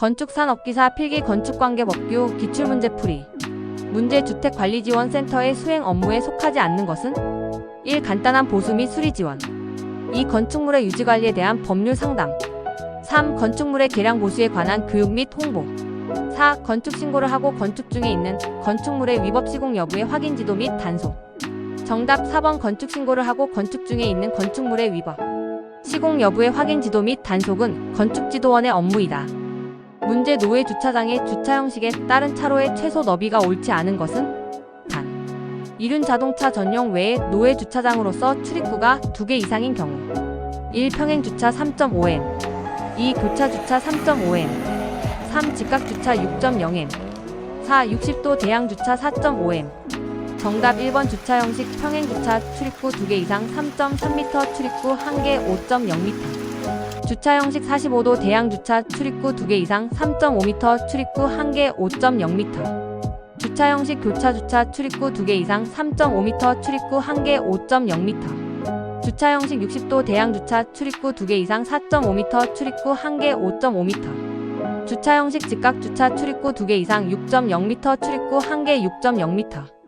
건축산업기사 필기 건축관계법규 기출문제풀이 문제 주택관리지원센터의 수행 업무에 속하지 않는 것은 1. 간단한 보수 및 수리 지원 2. 건축물의 유지관리에 대한 법률 상담 3. 건축물의 개량 보수에 관한 교육 및 홍보 4. 건축 신고를 하고 건축 중에 있는 건축물의 위법 시공 여부의 확인 지도 및 단속 정답 4번 건축 신고를 하고 건축 중에 있는 건축물의 위법 시공 여부의 확인 지도 및 단속은 건축지도원의 업무이다. 문제 노외 주차장의 주차 형식에 따른 차로의 최소 너비가 옳지 않은 것은 단. 이륜 자동차 전용 외에 노외 주차장으로서 출입구가 2개 이상인 경우 1. 평행 주차 3.5m 2. 교차 주차 3.5m 3. 직각 주차 6.0m 4. 60도 대양 주차 4.5m 정답 1번 주차 형식 평행 주차 출입구 2개 이상 3.3m 출입구 1개 5.0m 주차 형식 45도 대양 주차 출입구 2개 이상 3.5m 출입구 1개 5.0m 주차 형식 교차 주차 출입구 2개 이상 3.5m 출입구 1개 5.0m 주차 형식 60도 대양 주차 출입구 2개 이상 4.5m 출입구 1개 5.5m 주차 형식 직각 주차 출입구 2개 이상 6.0m 출입구 1개 6.0m